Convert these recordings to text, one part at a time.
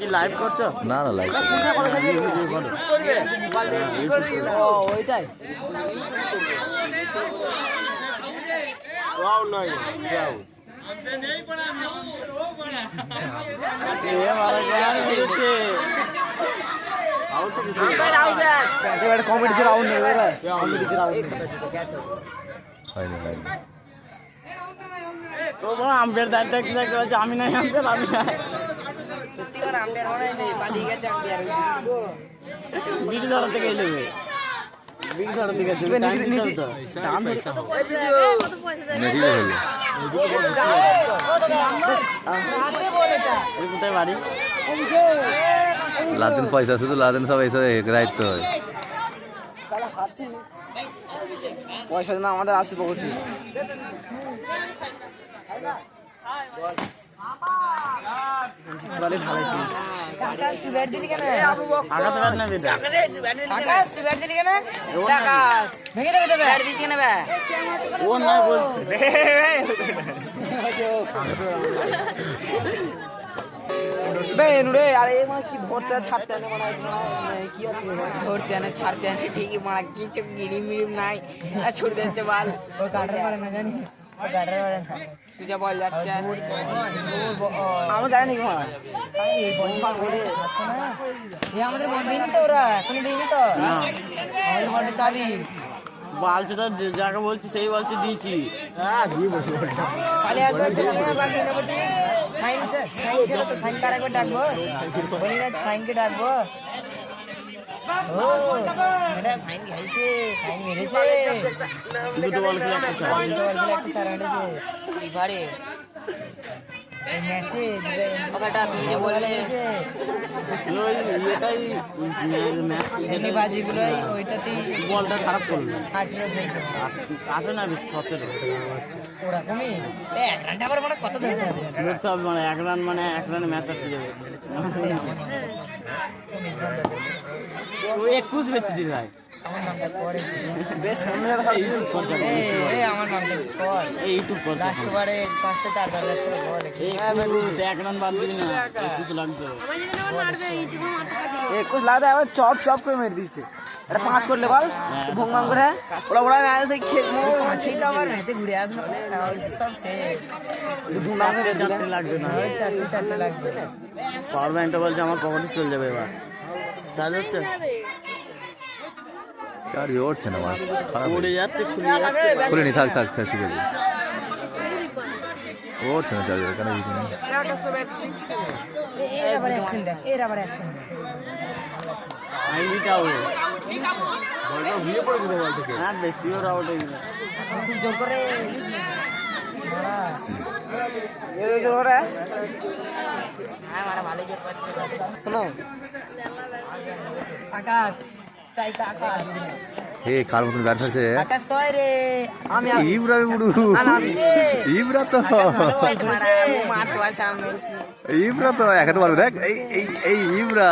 কি লাইভ করছ? না না লাইক ও ওইটাই। কমেডি রাউন্ড কমেডি রাউন্ড হয়নি হয়নি। তো আম্পের দায়িত্ব আমি নাই আম্পের আমি নাই। সত্যিকার আম্পায়ার মনে হয় পালিয়ে গেছে আম্পায়ার বিড়ি ধরা থেকে এলেবে বিড়ি ধরা থেকে তুমি টাইম দিতে তো। দাম নেটিতে কোথায় বাড়ি? লাদেন পয়সা শুধু লাদেন সব এইসব দায়িত্ব হয়। পয়সা না আমাদের আসছে পকেটে। ছাড়তে ঠিকই মানে কিছু গিরিমিরিম নাই আর ছুটে যাচ্ছে বাল ও, কাটার পারে না জানি কাটার পারে না সুজা বল যাচ্ছে আমরা জানি কি আমাদের বল দিইনি তো বলছে তো যাকে বলছি সেই বলছে দিয়েছি ছেলে বাকি নেব সাইন সাইন ছিল সাইন কার ডাকবো সাইনকে ডাকবো ও সাইন খেলছে সাইন মেরেছে। দুটো বল খেলে একটা চার দুটো বল খেলে একটা চার মেরেছে। এবারে এই ম্যাচে ওটা তুমি যে বললে। এটাই ম্যাচ ওইটাতেই বলটা খারাপ করল। আঠেরো না বেশি সতেরো ওরকমই। এক রানটা আবার মানে কত ধরতে হবে? ধরতে হবে মানে এক রান মানে এক রানে ম্যাচ আটকে যাবে। একুশ বেচে দিল ভাই। কর। চপ চপ করে মেরে দিয়েছে। এটা পাঁচ করলে বল ভং ভাং করে। ওরা ওরা খেলব তো আবার ম্যাচে ঘুরে আসলো। সব চারটে লাগবে না। চারটে চারটে লাগবে। পাওয়ার ব্যাংকটা বলছে আমার পকেটে চলে যাবে এবার। চার্জ হচ্ছে? চার্জ উঠছে না আমার খারাপ উড়ে যাচ্ছে খুলে নি থাক থাক থাক ঠিক আছে। উঠছে না চার্জ কেন বুঝি না? হ্যাঁ আউট হয়ে শোনো। আকাশ। তাই তো আকাশ হে কার মতন ব্যাট হয়েছে? আকাশ কয় আমি ইবরা বুড়ু ইবরা তো মারতে পারছি আমি মেরেছি ইবরা তো এক হাতে দেখ এই এই এই ইবরা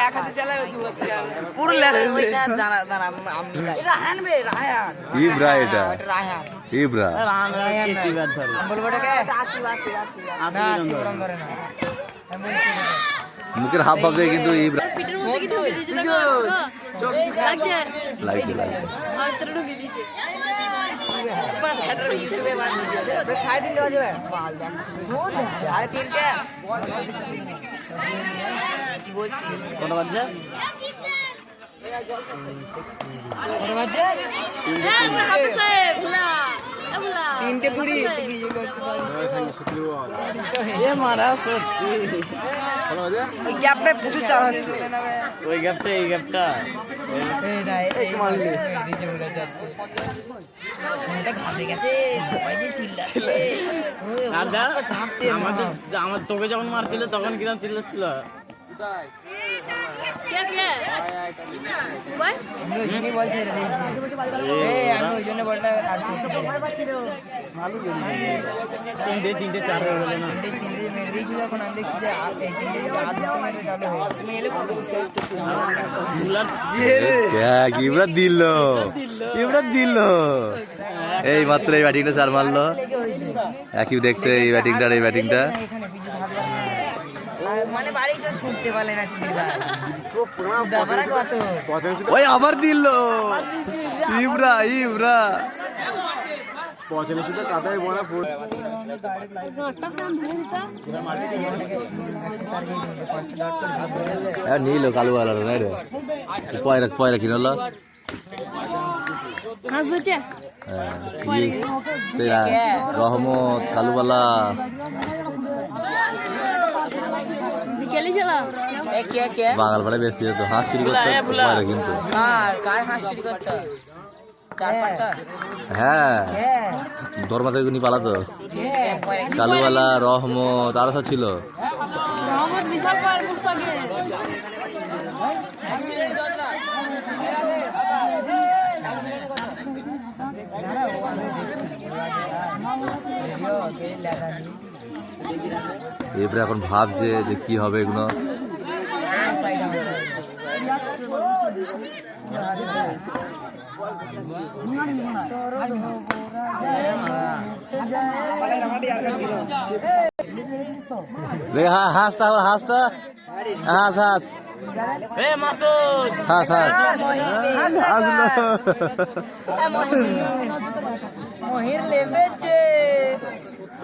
এক হাতে চালাবে দু হাতে চালাবে পুরো লেগে ওইটা দাঁড়া দাঁড়া আমি রাহান বে রাহান। ইবরা এটা। রাহান। ইবরা রান কেটি ব্যাট ধরে বলব মুখের হাফ ভাবে কিন্তু শোন লাগছে লাগছে কি বলছি কটা বাজছে? কটা বাজে তিনটে কুড়ি এ মারা সত্যি ওই প্রচুর চার হচ্ছে ওই গ্যাপটা এই গ্যাপটা আমার তোকে যখন মারছিল তখন কিরম চিল্লাচ্ছিল দিল ইবরা দিল এই মাত্র এই ব্যাটিংটা চার মারলো। একই দেখতে এই ব্যাটিংটা এই ব্যাটিংটা ছুটতে পারলে না দাবারা কত? ওই আবার দিল। ইবরা ইবরা। কাদায় পড়ে হ্যাঁ নিল কালু আলা নাই রে। পয়রা পয়রা কিনল হাঁস বেচে? রহমত কালুবালা বিকেলে ছিলাম এ কে কে বাঙাল বেশি যেত হাঁস চুরি করতে কিন্তু কার কার হাঁস চুরি করতো চার হ্যাঁ দরমা থেকে নি পালাতো রহমত আরও সব ছিল এবারে এখন ভাবছে যে কি হবে এগুলো। দেখ হা- হাঁসটা আবার হাঁসটা হাঁস হাঁস। এ মাসুদ। হাঁস হাঁস। মহির লেবেছে।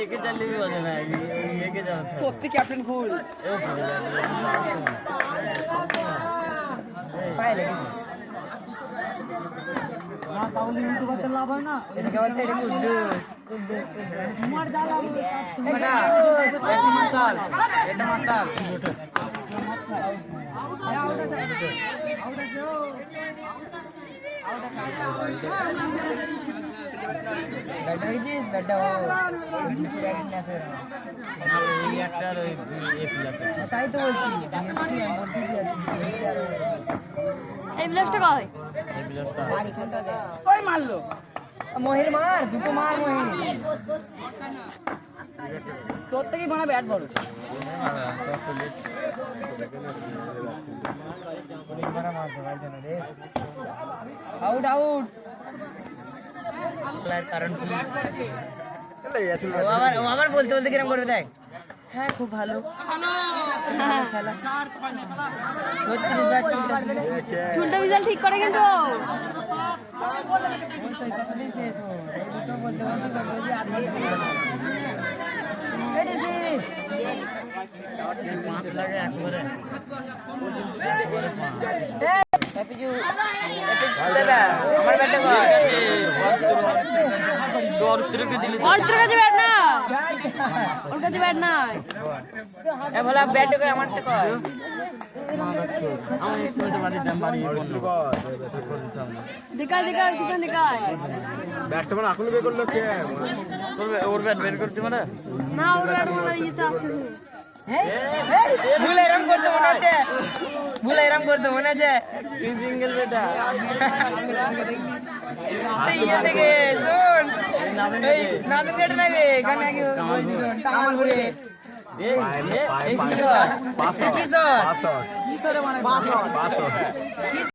একে চালিয়ে বাজে না একে যাও সত্যি ক্যাপ্টেন কুল। পায়ে লেগেছে এটাকে বলতে এটা কুদ্দুস কুদ্দুস এটা মাতাল এটা মাতাল ব্যাটটা তাই তো বলছি এই ব্লাউজটা ওই মারলো। মহির মার দুটো মার মহির তোর থেকে বানা ব্যাট বড়। আউট আউট কারণ কি ও আবার ও আবার বলতে বলতে কিরম করবে দেখ হ্যাঁ খুব ভালো চুলটা বিশাল ঠিক করে কিন্তু ওর ব্যাট মানে বের ওর ব্যাট মানে? না ওর ব্যাট মনে হয় ভুল এরম করতে মনে আছে ভুল এরম করতে মনে আছে সিঙ্গেল বেটা এই ইয়ে থেকে শোন এই নাদুর গেট নাকি এখানে নাকি কামালপুরে এই এই কিশোর কিশোর কিশোরে মানে